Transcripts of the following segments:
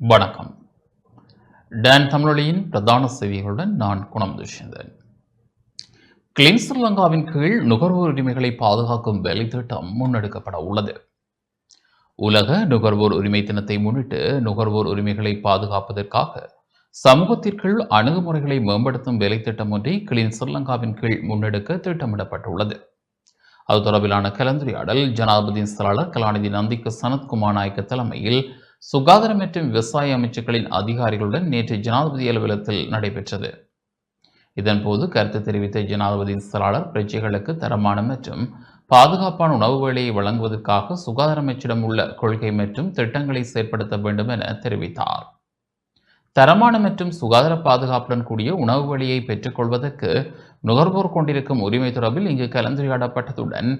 வணக்கம். டான் தமிழொலியின் பிரதான செய்திகளுடன் நான் குணம் துஷ்யந்தன். கிளீன் ஸ்ரீலங்காவின் கீழ் நுகர்வோர் உரிமைகளை பாதுகாக்கும் வேலை திட்டம் முன்னெடுக்கப்பட உள்ளது. உலக நுகர்வோர் உரிமை தினத்தை முன்னிட்டு நுகர்வோர் உரிமைகளை பாதுகாப்பதற்காக சமூகத்திற்குள் அணுகுமுறைகளை மேம்படுத்தும் வேலை திட்டம் ஒன்றை கிளீன் ஸ்ரீலங்காவின் கீழ் முன்னெடுக்க திட்டமிடப்பட்டுள்ளது. அது தொடர்பிலான கலந்துரையாடல் ஜனாதிபதியின் செயலாளர் கலாநிதி நந்திக்கு சனத்குமார் நாயக்க தலைமையில் சுகாதார மற்றும் விவசாய அமைச்சுக்களின் அதிகாரிகளுடன் நேற்று ஜனாதிபதி அலுவலகத்தில் நடைபெற்றது. இதன்போது கருத்து தெரிவித்த ஜனாதிபதியின் செயலாளர் பிரஜைகளுக்கு தரமான மற்றும் பாதுகாப்பான உணவு வேலையை வழங்குவதற்காக சுகாதார அமைச்சிடம் உள்ள கொள்கை மற்றும் திட்டங்களை செயற்படுத்த வேண்டும் என தெரிவித்தார். தரமான மற்றும் சுகாதார பாதுகாப்புடன் கூடிய உணவு வழியை பெற்றுக்கொள்வதற்கு நுகர்வோர் கொண்டிருக்கும் உரிமை தொடர்பில் இங்கு கலந்துரையாடப்பட்டதுடன்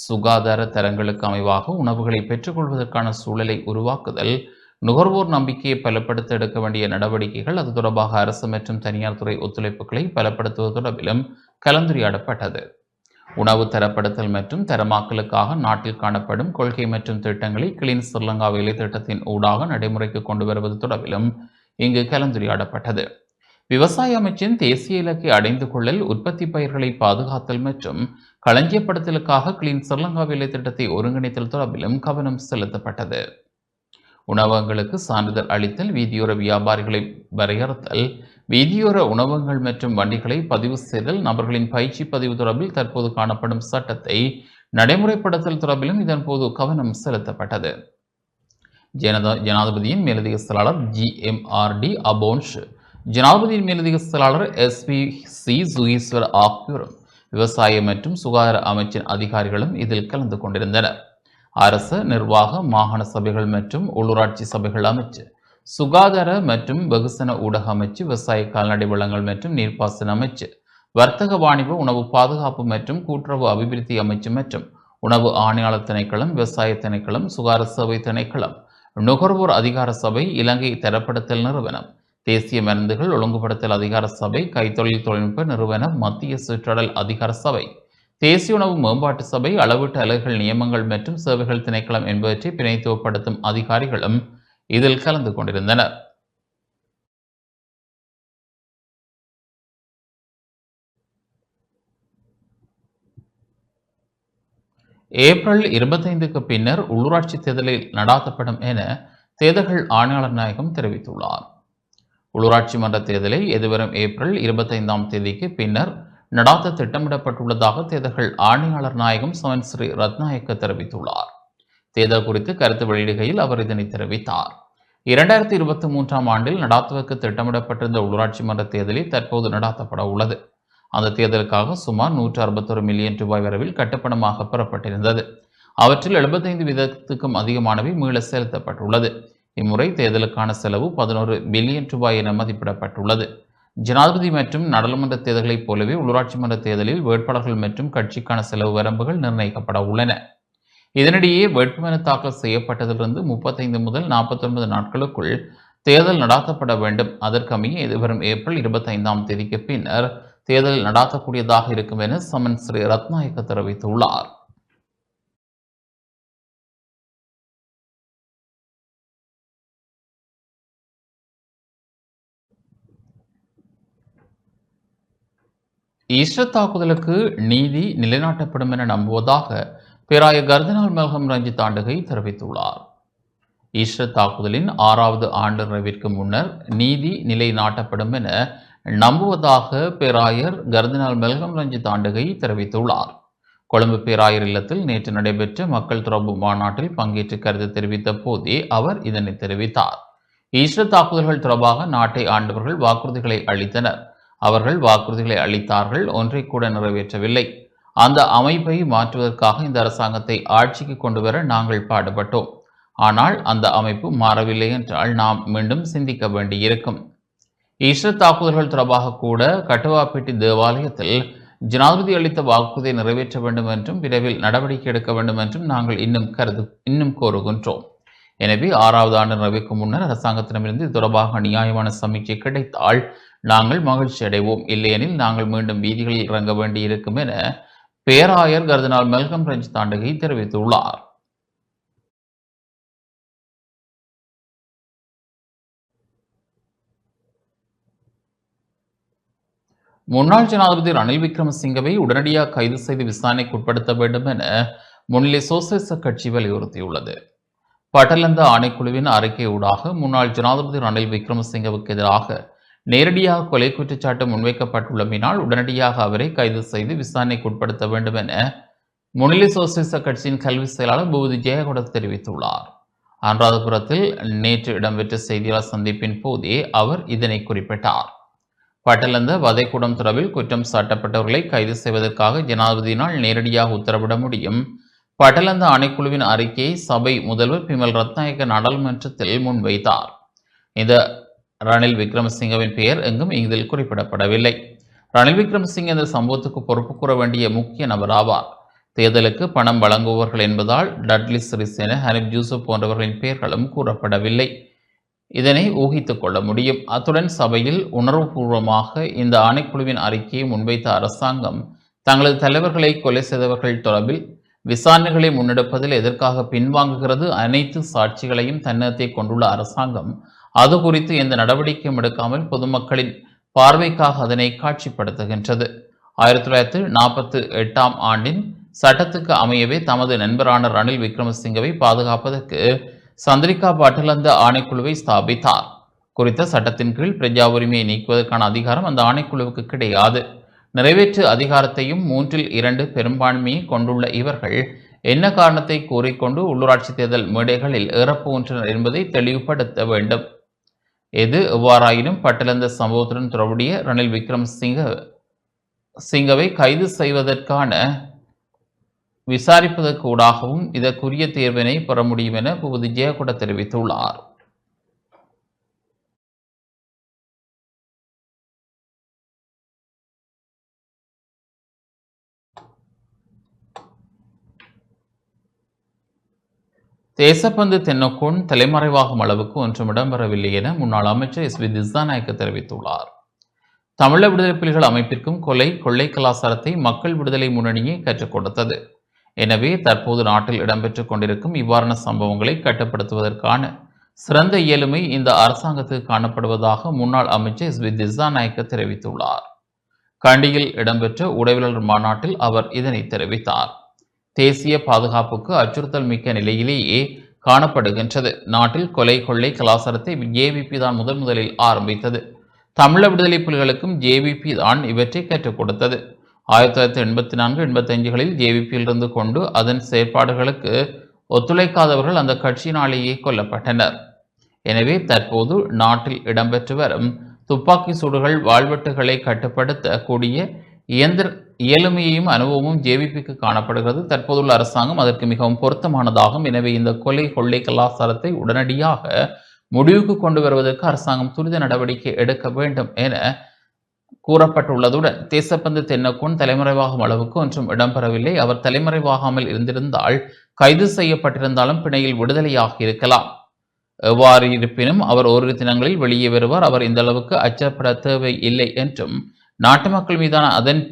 சுகாதார தரங்களுக்கு அமைவாக உணவுகளை பெற்றுக்கொள்வதற்கான சூழலை உருவாக்குதல் நுகர்வோர் நம்பிக்கையை பலப்படுத்த எடுக்க வேண்டிய நடவடிக்கைகள் அது தொடர்பாக அரசு மற்றும் தனியார் துறை ஒத்துழைப்புகளை பலப்படுத்துவது தொடர்பிலும் கலந்துரையாடப்பட்டது. உணவு தரப்படுத்தல் மற்றும் தரமாக்கலுக்காக நாட்டில் காணப்படும் கொள்கை மற்றும் திட்டங்களை கிளீன் ஸ்ரீலங்கா வேலை திட்டத்தின் ஊடாக நடைமுறைக்கு கொண்டு வருவது தொடர்பிலும் இங்கு கலந்துரையாடப்பட்டது. விவசாய அமைச்சின் தேசிய இலக்கை அடைந்து கொள்ளல் உற்பத்தி பயிர்களை பாதுகாத்தல் மற்றும் களஞ்சியப்படுத்தலுக்காக கிளீன் ஸ்ரீலங்கா வேலை திட்டத்தை ஒருங்கிணைத்தல் தொடர்பிலும் கவனம் செலுத்தப்பட்டது. உணவகங்களுக்கு சான்றிதழ் அளித்தல் வீதியோர வியாபாரிகளை வரையறுத்தல் வீதியோர உணவகங்கள் மற்றும் வண்டிகளை பதிவு செய்தல் நபர்களின் பயிற்சி பதிவு தொடர்பில் தற்போது காணப்படும் சட்டத்தை நடைமுறைப்படுத்தல் தொடர்பிலும் இதன்போது கவனம் செலுத்தப்பட்டது. ஜனதா ஜனாதிபதியின் மேலதிக செயலாளர் G M R D Aponso ஜனாதிபதியின் மேலதிக செயலாளர் எஸ் பி சி சுகீஸ்வர் ஆகியோரும் விவசாய மற்றும் சுகாதார அமைச்சின் அதிகாரிகளும் இதில் கலந்து கொண்டிருந்தனர். அரசு நிர்வாக மாகாண சபைகள் மற்றும் உள்ளூராட்சி சபைகள் அமைச்சு சுகாதார மற்றும் வெகுசன ஊடக அமைச்சு விவசாய கால்நடை வளங்கள் மற்றும் நீர்ப்பாசன அமைச்சு வர்த்தக வாணிப உணவு பாதுகாப்பு மற்றும் கூட்டுறவு அபிவிருத்தி அமைச்சு மற்றும் உணவு ஆணையாளர் திணைக்களம் விவசாய திணைக்களம் சுகாதார சேவை திணைக்களம் நுகர்வோர் அதிகார சபை இலங்கை தரப்படுத்தல் நிறுவனம். தேசிய மருந்துகள் ஒழுங்குபடுத்தல் அதிகார சபை கைத்தொழில் தொழில்நுட்ப நிறுவனம் மத்திய சுற்றடல் அதிகார சபை. தேசிய உணவு மேம்பாட்டு சபை அளவீட்டு அலகுகள் நியமங்கள் மற்றும் சேவைகள் திணைக்களம் என்பவற்றை பிணைத்துவப்படுத்தும் அதிகாரிகளும் இதில் கலந்து கொண்டிருந்தனர். ஏப்ரல் இருபத்தைந்துக்கு பின்னர் உள்ளூராட்சி தேர்தலில் நடாத்தப்படும் என தேர்தல்கள் ஆணையாளர் நாயகம் தெரிவித்துள்ளார். உள்ளூராட்சி மன்ற தேர்தலை எதிர்வரும் ஏப்ரல் இருபத்தைந்தாம் தேதிக்கு பின்னர் நடாத்த திட்டமிடப்பட்டுள்ளதாக தேர்தல்கள் ஆணையாளர் நாயகம் சவன் ஸ்ரீ ரத்நாயக்க தெரிவித்துள்ளார். தேர்தல் குறித்து கருத்து வெளியிடுகையில் அவர் இதனை தெரிவித்தார். இரண்டாயிரத்தி இருபத்தி மூன்றாம் ஆண்டில் நடாத்துவதற்கு திட்டமிடப்பட்டிருந்த உள்ளூராட்சி மன்ற தேர்தலில் தற்போது நடாத்தப்பட உள்ளது. அந்த தேர்தலுக்காக சுமார் நூற்று அறுபத்தொரு மில்லியன் ரூபாய் வரவில் கட்டப்பணமாக பெறப்பட்டிருந்தது. அவற்றில் எழுபத்தைந்து வீதத்துக்கும் அதிகமானவை மீள செலுத்தப்பட்டுள்ளது. இம்முறை தேர்தலுக்கான செலவு பதினோரு பில்லியன் ரூபாய் என மதிப்பிடப்பட்டுள்ளது. ஜனாதிபதி மற்றும் நாடாளுமன்ற தேர்தலைப் போலவே உள்ளூராட்சி மன்ற தேர்தலில் வேட்பாளர்கள் மற்றும் கட்சிக்கான செலவு வரம்புகள் நிர்ணயிக்கப்பட உள்ளன. இதனிடையே வேட்புமனு தாக்கல் செய்யப்பட்டதிலிருந்து முப்பத்தைந்து முதல் நாற்பத்தொன்பது நாட்களுக்குள் தேர்தல் நடாத்தப்பட வேண்டும். அதற்கமைய எதிர்வரும் ஏப்ரல் இருபத்தைந்தாம் தேதிக்கு பின்னர் தேர்தல் நடாத்தக்கூடியதாக இருக்கும் என சமன் ஸ்ரீ ரத்நாயக்க தெரிவித்துள்ளார். இஸ்ரத் தாக்குதலுக்கு நீதி நிலைநாட்டப்படும் என நம்புவதாக பேராய கர்தினால் மெல்கம் ரஞ்சித் ஆண்டுகை தெரிவித்துள்ளார். இஸ்ரத் தாக்குதலின் ஆறாவது ஆண்டு நிறைவிற்கு முன்னர் நீதி நிலைநாட்டப்படும் என நம்புவதாக பேராயர் கர்தினால் மெல்கம் ரஞ்சித் ஆண்டுகை தெரிவித்துள்ளார். கொழும்பு பேராயர் இல்லத்தில் நேற்று நடைபெற்ற மக்கள் தொடர்பு மாநாட்டில் பங்கேற்று கருத்து தெரிவித்த போதே அவர் இதனை தெரிவித்தார். ஈஸ்டர் தாக்குதல்கள் தொடர்பாக நாட்டை ஆண்டவர்கள் வாக்குறுதிகளை அளித்தனர். அவர்கள் வாக்குறுதிகளை அளித்தார்கள் ஒன்றை கூட நிறைவேற்றவில்லை. அந்த அமைப்பை மாற்றுவதற்காக இந்த அரசாங்கத்தை ஆட்சிக்கு கொண்டு வர நாங்கள் பாடுபட்டோம். ஆனால் அந்த அமைப்பு மாறவில்லை என்றால் நாம் மீண்டும் சிந்திக்க வேண்டியிருக்கும். ஈஸ்டர் தாக்குதல்கள் தொடர்பாக கூட கட்டுவாப்பேட்டி தேவாலயத்தில் ஜனாதிபதி அளித்த வாக்குறுதியை நிறைவேற்ற வேண்டும் என்றும் விரைவில் நடவடிக்கை எடுக்க வேண்டும் என்றும் நாங்கள் இன்னும் கருது இன்னும் கோருகின்றோம். எனவே ஆறாவது ஆண்டு நிறைவேற்கும் முன்னர் அரசாங்கத்திடமிருந்து இது தொடர்பாக நியாயமான சமீட்சை கிடைத்தால் நாங்கள் மகிழ்ச்சி அடைவோம். இல்லையெனில் நாங்கள் மீண்டும் வீதிகளில் இறங்க வேண்டியிருக்கும் என பேராயர் கர்தினால் மெல்கம் ரஞ்ச் தாண்டகை தெரிவித்துள்ளார். முன்னாள் ஜனாதிபதி ரணில் விக்ரமசிங்கவை உடனடியாக கைது செய்து விசாரணைக்கு உட்படுத்த வேண்டும் என முன்னிலை சோசியலிச கட்சி வலியுறுத்தியுள்ளது. பட்டலந்த ஆணைக்குழுவின் அறிக்கை ஊடாக முன்னாள் ஜனாதிபதி ரணில் விக்ரமசிங்கவுக்கு எதிராக நேரடியாக கொலை குற்றச்சாட்டு முன்வைக்கப்பட்டுள்ளமையினால் உடனடியாக அவரை கைது செய்து விசாரணைக்கு உட்படுத்த வேண்டும் என முன்னிலை சோசியலிச கட்சியின் கல்வி செயலாளர் பூபதி ஜெயகொட தெரிவித்துள்ளார். அனுராதபுரத்தில் நேற்று இடம்பெற்ற செய்தியாளர் சந்திப்பின் போதே அவர் இதனை குறிப்பிட்டார். பட்டலந்த வதைக்கூடம் தொடர்பில் குற்றம் சாட்டப்பட்டவர்களை கைது செய்வதற்காக ஜனாதிபதியினால் நேரடியாக உத்தரவிட முடியும். பட்டலந்த ஆணைக்குழுவின் அறிக்கையை சபை முதல்வர் பிமல் ரத்நாயக்க நாடாளுமன்றத்தில் முன்வைத்தார். இந்த ரணில் விக்ரமசிங்கவின் பெயர் எங்கும் இதில் குறிப்பிடப்படவில்லை. ரணில் விக்ரமசிங்க இந்த சம்பவத்துக்கு பொறுப்பு கூற வேண்டிய முக்கிய நபராவார். தேர்தலுக்கு பணம் வழங்குபவர்கள் என்பதால் டட்லி சிறிசேன ஹனிப் ஜூசப் போன்றவர்களின் பெயர்களும் கூறப்படவில்லை. இதனை ஊகித்துக் கொள்ள முடியும். அத்துடன் சபையில் உணர்வுபூர்வமாக இந்த ஆணைக்குழுவின் அறிக்கையை முன்வைத்த அரசாங்கம் தங்களது தலைவர்களை கொலை செய்தவர்கள் தொடர்பில் விசாரணைகளை முன்னெடுப்பதில் எதற்காக பின்வாங்குகிறது அனைத்து சாட்சிகளையும் தன்னகத்தை கொண்டுள்ள அரசாங்கம் அது குறித்து எந்த நடவடிக்கையும் எடுக்காமல் பொதுமக்களின் பார்வைக்காக அதனை காட்சிப்படுத்துகின்றது. ஆயிரத்தி தொள்ளாயிரத்தி நாற்பத்தி எட்டாம் ஆண்டின் சட்டத்துக்கு அமையவே தமது நண்பரான ரணில் விக்ரமசிங்கவை பாதுகாப்பதற்கு சந்திரிகா பட்டலந்த ஆணைக்குழுவை ஸ்தாபித்தார். குறித்த சட்டத்தின் கீழ் பிரஜா உரிமையை நீக்குவதற்கான அதிகாரம் அந்த ஆணைக்குழுவுக்கு கிடையாது. நிறைவேற்று அதிகாரத்தையும் மூன்றில் இரண்டு பெரும்பான்மையை கொண்டுள்ள இவர்கள் என்ன காரணத்தை கூறிக்கொண்டு உள்ளூராட்சி தேர்தல் மேடைகளில் ஏறப்போகின்றனர் என்பதை தெளிவுபடுத்த வேண்டும். எது எவ்வாறாயினும் பட்டலந்த சம்பவத்துடன் தொடர்புடைய ரணில் விக்ரம் சிங்க சிங்கவை கைது செய்வதற்கான விசாரிப்பதற்கு ஊடாகவும் இதற்குரிய தேர்வினை பெற முடியும் என பூபதி ஜெயகுட தெரிவித்துள்ளார். தேசப்பந்து தென்னக்கோன் தலைமறைவாகும் அளவுக்கு ஒன்றும் இடம்பெறவில்லை என முன்னாள் அமைச்சர் எஸ் வி திசாநாயக்க தெரிவித்துள்ளார். தமிழ விடுதலை புலிகள் அமைப்பிற்கும் கொலை கொள்ளை கலாச்சாரத்தை மக்கள் விடுதலை முன்னணியே கற்றுக் கொடுத்தது. எனவே தற்போது நாட்டில் இடம்பெற்றுக் கொண்டிருக்கும் இவ்வாறான சம்பவங்களை கட்டுப்படுத்துவதற்கான சிறந்த இயலுமை இந்த அரசாங்கத்துக்கு காணப்படுவதாக முன்னாள் அமைச்சர் எஸ் வி திசாநாயக்க தெரிவித்துள்ளார். கண்டியில் இடம்பெற்ற உடவியலாளர் மாநாட்டில் அவர் இதனை தெரிவித்தார். தேசிய பாதுகாப்புக்கு அச்சுறுத்தல் மிக்க நிலையிலேயே காணப்படுகின்றது. நாட்டில் கொலை கொள்ளை கலாச்சாரத்தை ஜேவிபி தான் முதன் முதலில் ஆரம்பித்தது. தமிழ விடுதலை புலிகளுக்கும் ஜேவிபி தான் இவற்றை கற்றுக் கொடுத்தது. ஆயிரத்தி தொள்ளாயிரத்தி எண்பத்தி நான்கு எண்பத்தஞ்சுகளில் ஜேவிபியிலிருந்து கொண்டு அதன் செயற்பாடுகளுக்கு ஒத்துழைக்காதவர்கள் அந்த கட்சியினாலேயே கொல்லப்பட்டனர். எனவே தற்போது நாட்டில் இடம்பெற்று வரும் துப்பாக்கி சூடுகள் வாழ்வெட்டுகளை கட்டுப்படுத்த கூடிய இயந்திர இயலுமையையும் அனுபவமும் ஜேவிபிக்கு காணப்படுகிறது. தற்போதுள்ள அரசாங்கம் அதற்கு மிகவும் பொருத்தமானதாகும். எனவே இந்த கொலை கொள்ளை கலாச்சாரத்தை உடனடியாக முடிவுக்கு கொண்டு வருவதற்கு அரசாங்கம் துரித நடவடிக்கை எடுக்க வேண்டும் என கூறப்பட்டுள்ளதுடன் தேசப்பந்து தென்னக்கூன் தலைமறைவாகும் அளவுக்கு ஒன்றும் இடம்பெறவில்லை. அவர் தலைமறைவாகாமல் இருந்திருந்தால் கைது செய்யப்பட்டிருந்தாலும் பிணையில் விடுதலையாகி இருக்கலாம். எவ்வாறு இருப்பினும் அவர் ஓரிரு தினங்களில் வெளியே வருவார். அவர் இந்த அளவுக்கு அச்சப்பட தேவை இல்லை என்றும் நாட்டு மக்கள் மீதான அதன்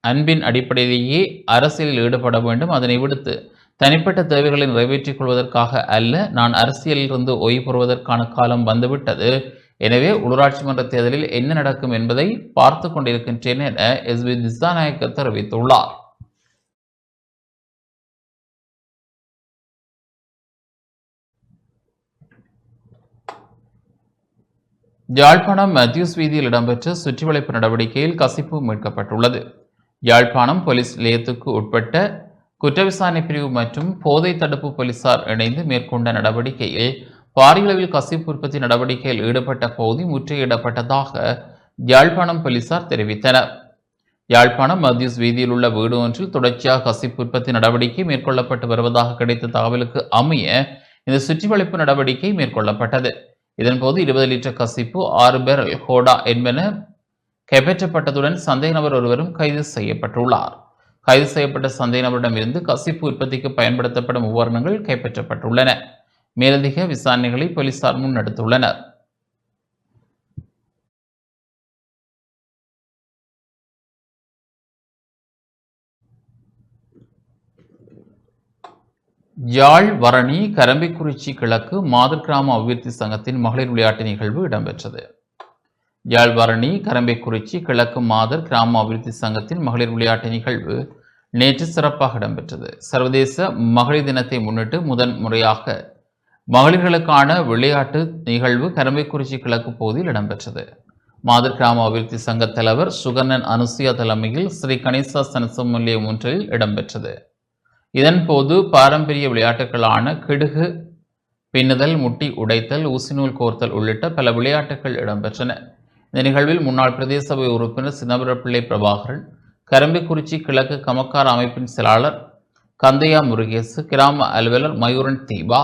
அன்பின் அடிப்படையிலேயே அரசியலில் ஈடுபட வேண்டும். அதனை விடுத்து தனிப்பட்ட தேவைகளை நிறைவேற்றிக் கொள்வதற்காக அல்ல நான் அரசியலிலிருந்து ஓய்வு பெறுவதற்கான காலம் வந்துவிட்டது. எனவே உள்ளூராட்சி மன்ற தேர்தலில் என்ன நடக்கும் என்பதை பார்த்து கொண்டிருக்கின்றேன் என எஸ் பி திசாநாயக்க தெரிவித்துள்ளார். யாழ்ப்பாணம் மத்யூஸ் வீதியில் இடம்பெற்ற சுற்றிவளைப்பு நடவடிக்கையில் கசிப்பு மீட்கப்பட்டுள்ளது. யாழ்ப்பாணம் போலீஸ் நிலையத்துக்கு உட்பட்ட குற்ற விசாரணை பிரிவு மற்றும் போதை தடுப்பு போலீசார் இணைந்து மேற்கொண்ட நடவடிக்கையில் பாரியளவில் கசிப்பு உற்பத்தி நடவடிக்கையில் ஈடுபட்ட பகுதி முற்றுகையிடப்பட்டதாக யாழ்ப்பாணம் போலீசார் தெரிவித்தனர். யாழ்ப்பாணம் மத்யூஸ் வீதியில் உள்ள வீடு ஒன்றில் தொடர்ச்சியாக கசிப்பு உற்பத்தி நடவடிக்கை மேற்கொள்ளப்பட்டு வருவதாக கிடைத்த தகவலுக்கு அமைய இந்த சுற்றிவளைப்பு நடவடிக்கை மேற்கொள்ளப்பட்டது. இதன்போது இருபது லிட்டர் கசிப்பு ஆறு பேரல் ஹோடா என்பன கைப்பற்றப்பட்டதுடன் சந்தேக நபர் ஒருவரும் கைது செய்யப்பட்டுள்ளார். கைது செய்யப்பட்ட சந்தேக நபரிடமிருந்து கசிப்பு உற்பத்திக்கு பயன்படுத்தப்படும் உபகரணங்கள் கைப்பற்றப்பட்டுள்ளன. மேலதிக விசாரணைகளை போலீசார் முன்னெடுத்துள்ளனர். யாழ் வரணி கரம்பிக்குறிச்சி கிழக்கு மாதர் கிராம அபிவிருத்தி சங்கத்தின் மகளிர் விளையாட்டு நிகழ்வு இடம்பெற்றது. யாழ்வரணி கரம்பைக்குறிச்சி கிழக்கு மாதர் கிராம அபிவிருத்தி சங்கத்தின் மகளிர் விளையாட்டு நிகழ்வு நேற்று சிறப்பாக இடம்பெற்றது. சர்வதேச மகளிர் தினத்தை முன்னிட்டு முதன் முறையாக மகளிர்களுக்கான விளையாட்டு நிகழ்வு கரம்பைக்குறிச்சி கிழக்கு பகுதியில் இடம்பெற்றது. மாதர் கிராம அபிவிருத்தி சங்க தலைவர் சுகர்ணன் அனுசியா தலைமையில் ஸ்ரீ கணேசா சனசமல்யம் ஒன்றில் இடம்பெற்றது. இதன்போது பாரம்பரிய விளையாட்டுகளான கிடுகு பின்னுதல் முட்டி உடைத்தல் ஊசிநூல் கோர்த்தல் உள்ளிட்ட பல விளையாட்டுகள் இடம்பெற்றன. இந்த நிகழ்வில் முன்னாள் பிரதேச சபை உறுப்பினர் சிதம்பரப்பிள்ளை பிரபாகரன் கரம்பிக்குறிச்சி கிழக்கு கமக்கார் அமைப்பின் செயலாளர் கந்தையா முருகேசு கிராம அலுவலர் மயூரன் தீபா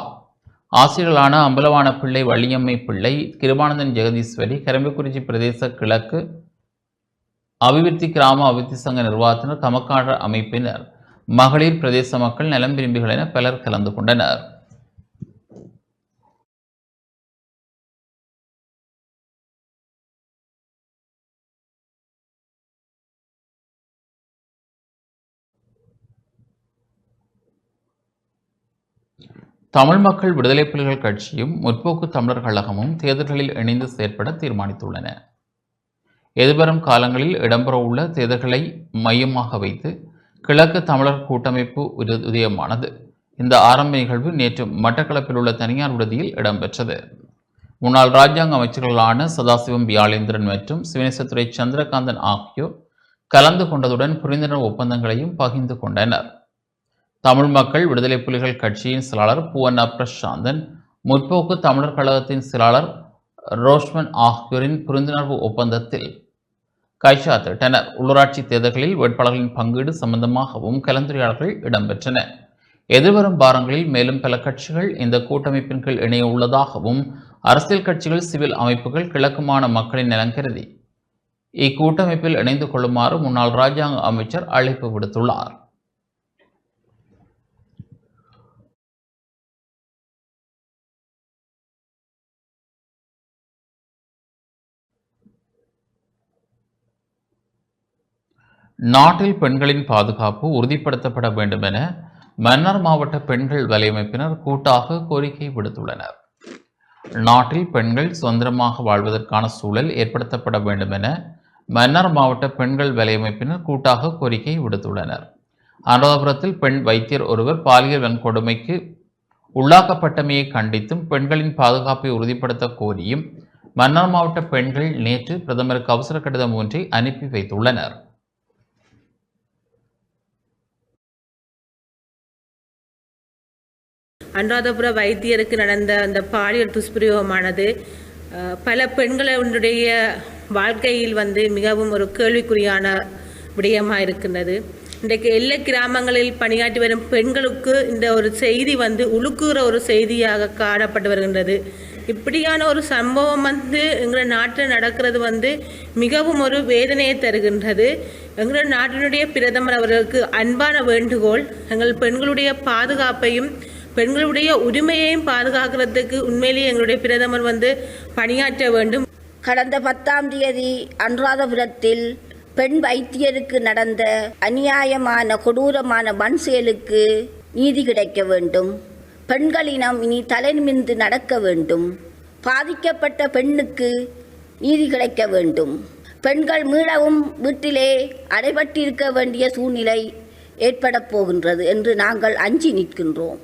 ஆசிரியர்களான அம்பலவான பிள்ளை வள்ளியம்மை பிள்ளை கிருபானந்தன் ஜெகதீஸ்வரி கரம்பிக்குறிச்சி பிரதேச கிழக்கு அபிவிருத்தி கிராம அபிவிருத்தி சங்க நிர்வாகத்தினர் கமக்கார அமைப்பினர் மகளிர் பிரதேச மக்கள் நலம் விரும்பிகள் என பலர் கலந்து கொண்டனர். தமிழ் மக்கள் விடுதலை புலிகள் கட்சியும் முற்போக்கு தமிழர் கழகமும் தேர்தல்களில் இணைந்து செயற்பட தீர்மானித்துள்ளன. எதிர்வரும் காலங்களில் இடம்பெறவுள்ள தேர்தல்களை மையமாக வைத்து கிழக்கு தமிழர் கூட்டமைப்பு உத- உதயமானது. இந்த ஆரம்ப நிகழ்வு நேற்று மட்டக்களப்பில் உள்ள தனியார் விடுதியில் இடம்பெற்றது. முன்னாள் ராஜாங்க அமைச்சர்களான சதாசிவம் வியாளேந்திரன் மற்றும் சிவனேசத்துறை சந்திரகாந்தன் ஆகியோர் கலந்து கொண்டதுடன் புரிந்துணர்வு ஒப்பந்தங்களையும் பகிர்ந்து கொண்டனர். தமிழ் மக்கள் விடுதலை புலிகள் கட்சியின் செயலாளர் பூவண்ணா பிரசாந்தன் முற்போக்கு தமிழர் கழகத்தின் செயலாளர் ரோஷ்மன் ஆகியோரின் புரிந்துணர்வு ஒப்பந்தத்தில் கைச்சாத்திட்டனர். உள்ளூராட்சி தேர்தல்களில் வேட்பாளர்களின் பங்கீடு சம்பந்தமாகவும் கலந்துரையாடல்கள் இடம்பெற்றன. எதிர்வரும் வாரங்களில் மேலும் பல கட்சிகள் இந்த கூட்டமைப்பின் கீழ் இணைய உள்ளதாகவும் அரசியல் கட்சிகள் சிவில் அமைப்புகள் கிழக்குமான மக்களின் நலன் கருதி இக்கூட்டமைப்பில் இணைந்து கொள்ளுமாறு முன்னாள் ராஜாங்க அமைச்சர் அழைப்பு விடுத்துள்ளார். நாட்டில் பெண்களின் பாதுகாப்பு உறுதிப்படுத்தப்பட வேண்டும் என மன்னார் மாவட்ட பெண்கள் வலையமைப்பினர் கூட்டாக கோரிக்கை விடுத்துள்ளனர். நாட்டில் பெண்கள் சுதந்திரமாக வாழ்வதற்கான சூழல் ஏற்படுத்தப்பட வேண்டும் என மன்னார் மாவட்ட பெண்கள் வலையமைப்பினர் கூட்டாக கோரிக்கை விடுத்துள்ளனர். அனுராதபுரத்தில் பெண் வைத்தியர் ஒருவர் பாலியல் வன்கொடுமைக்கு உள்ளாக்கப்பட்டமையை கண்டித்தும் பெண்களின் பாதுகாப்பை உறுதிப்படுத்த கோரியும் மன்னார் மாவட்ட பெண்கள் நேற்று பிரதமருக்கு அவசர கடிதம் ஒன்றை அனுப்பி வைத்துள்ளனர். அனுராதபுர வைத்தியருக்கு நடந்த அந்த பாலியல் துஷ்பிரயோகமானது பல பெண்களுடைய வாழ்க்கையில் வந்து மிகவும் ஒரு கேள்விக்குறியான விடயமாக இருக்கின்றது இன்றைக்கு எல்லை கிராமங்களில் பணியாற்றி வரும் பெண்களுக்கு இந்த ஒரு செய்தி வந்து உழுக்குகிற ஒரு செய்தியாக காணப்பட்டு வருகின்றது. இப்படியான ஒரு சம்பவம் வந்து எங்கள் நாட்டில் நடக்கிறது வந்து மிகவும் ஒரு வேதனையை தருகின்றது. எங்கள் நாட்டினுடைய பிரதமர் அவர்களுக்கு அன்பான வேண்டுகோள் எங்கள் பெண்களுடைய பாதுகாப்பையும் பெண்களுடைய உரிமையையும் பாதுகாக்கிறதுக்கு உண்மையிலேயே எங்களுடைய பிரதமர் வந்து பணியாற்ற வேண்டும். கடந்த பத்தாம் தேதி அனுராதபுரத்தில் பெண் வைத்தியருக்கு நடந்த அநியாயமான கொடூரமான மண் செயலுக்கு நீதி கிடைக்க வேண்டும். பெண்களினம் இனி தலைநிமிந்து நடக்க வேண்டும். பாதிக்கப்பட்ட பெண்ணுக்கு நீதி கிடைக்க வேண்டும். பெண்கள் மீளவும் வீட்டிலே அடைபட்டிருக்க வேண்டிய சூழ்நிலை ஏற்படப் போகின்றது என்று நாங்கள் அஞ்சி நிற்கின்றோம்.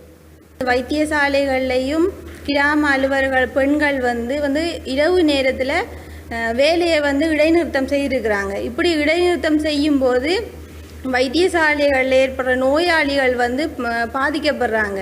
வைத்தியசாலைகள்லையும் கிராம அலுவலர்கள் பெண்கள் வந்து வந்து இரவு நேரத்தில் வேலையை வந்து இடைநிறுத்தம் செய்திருக்கிறாங்க. இப்படி இடைநிறுத்தம் செய்யும்போது வைத்தியசாலைகளில் ஏற்படுற நோயாளிகள் வந்து பாதிக்கப்படுறாங்க.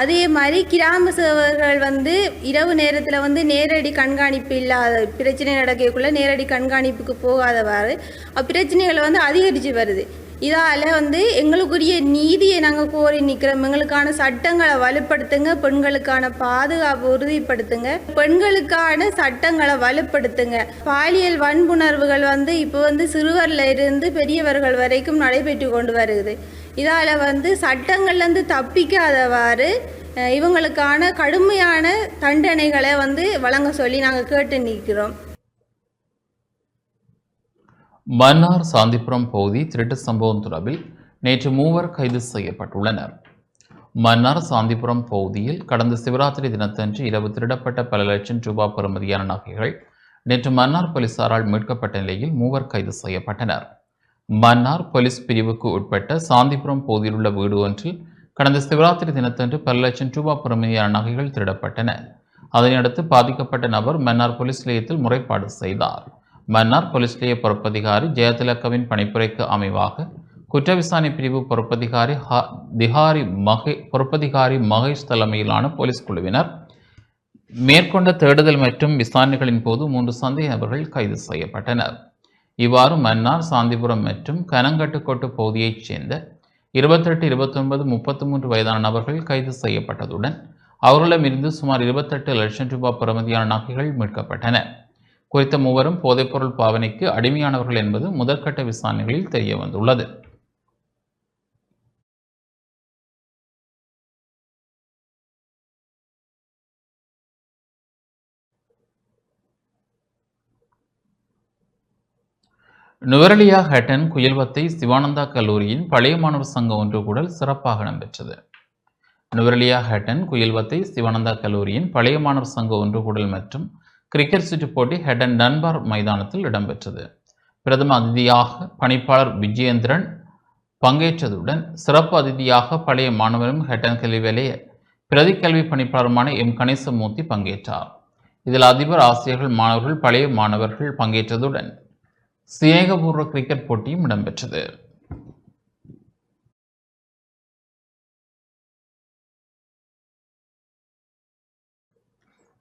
அதே மாதிரி கிராம சேவர்கள் வந்து இரவு நேரத்தில் வந்து நேரடி கண்காணிப்பு இல்லாத பிரச்சனை நடக்கக்குள்ள நேரடி கண்காணிப்புக்கு போகாதவாறு அப்பிரச்சனைகளை வந்து அதிகரித்து வருது. இதால் வந்து எங்களுக்குரிய நீதியை நாங்கள் கோரி நிற்கிறோம் எங்களுக்கான சட்டங்களை வலுப்படுத்துங்க பெண்களுக்கான பாதுகாப்பு உறுதிப்படுத்துங்க பெண்களுக்கான சட்டங்களை வலுப்படுத்துங்க. பாலியல் வன்புணர்வுகள் வந்து இப்போ வந்து சிறுவரில் இருந்து பெரியவர்கள் வரைக்கும் நடைபெற்று கொண்டு வருது. இதால் வந்து சட்டங்கள்லேருந்து தப்பிக்காதவாறு இவங்களுக்கான கடுமையான தண்டனைகளை வந்து வழங்க சொல்லி நாங்கள் கேட்டு நிற்கிறோம் மன்னார் சாந்திபுரம் பகுதி திருட்டு சம்பவம் தொடர்பில் நேற்று மூவர் கைது செய்யப்பட்டுள்ளனர். மன்னார் சாந்திபுரம் பகுதியில் கடந்த சிவராத்திரி தினத்தன்று இரவு திருடப்பட்ட பல லட்சம் ரூபாய் பெறுமதியான நகைகள் நேற்று மன்னார் போலீசாரால் மீட்கப்பட்ட நிலையில் மூவர் கைது செய்யப்பட்டனர். மன்னார் போலீஸ் பிரிவுக்கு உட்பட்ட சாந்திபுரம் பகுதியில் உள்ள வீடு ஒன்றில் கடந்த சிவராத்திரி தினத்தன்று பல லட்சம் ரூபாய் பெறுமதியான நகைகள் திருடப்பட்டன. அதனையடுத்து பாதிக்கப்பட்ட நபர் மன்னார் போலீஸ் நிலையத்தில் முறைப்பாடு செய்தார். மன்னார் போலீஸ் நிலைய பொறுப்பதிகாரி ஜெயதிலக்கவின் பணிப்புரைக்கு அமைவாக குற்ற விசாரணை பிரிவு பொறுப்பதிகாரி ஹ- திஹாரி மகே பொறுப்பதிகாரி மகேஷ் தலைமையிலான போலீஸ் குழுவினர் மேற்கொண்ட தேடுதல் மற்றும் விசாரணைகளின் போது மூன்று சந்தேக நபர்கள் கைது செய்யப்பட்டனர். இவ்வாறு மன்னார் சாந்திபுரம் மற்றும் கனங்கட்டுக்கோட்டு பகுதியைச் சேர்ந்த இருபத்தெட்டு இருபத்தொன்பது முப்பத்தி மூன்று வயதான நபர்கள் கைது செய்யப்பட்டதுடன் அவர்களிடமிருந்து சுமார் இருபத்தெட்டு லட்சம் ரூபாய் பெறுமதியான நகைகள் மீட்கப்பட்டன. குறித்த மூவரும் போதைப்பொருள் பாவனைக்கு அடிமையானவர்கள் என்பது முதற்கட்ட விசாரணைகளில் தெரிய வந்துள்ளது. நுவரலியா ஹட்டன் குயல்வத்தை சிவானந்தா கல்லூரியின் பழைய மாணவர் சங்கம் ஒன்று கூட சிறப்பாக இடம்பெற்றது. நுவரலியா ஹட்டன் குயல்வத்தை சிவானந்தா கல்லூரியின் பழைய மாணவர் சங்க ஒன்று கூடல் மற்றும் கிரிக்கெட் சுற்று போட்டி ஹெட்டன் டன்பார் மைதானத்தில் இடம்பெற்றது. பிரதம அதிதியாக பணிப்பாளர் விஜயேந்திரன் பங்கேற்றதுடன் சிறப்பு அதிதியாக பழைய மாணவரும் ஹெட்டன் கல்விவேலைய பிரதி கல்வி பணிப்பாளருமான எம். கணேசமூர்த்தி பங்கேற்றார். இதில் அதிபர் ஆசிரியர்கள் மாணவர்கள் பழைய மாணவர்கள் பங்கேற்றதுடன் சிநேகபூர்வ கிரிக்கெட் போட்டியும் இடம்பெற்றது.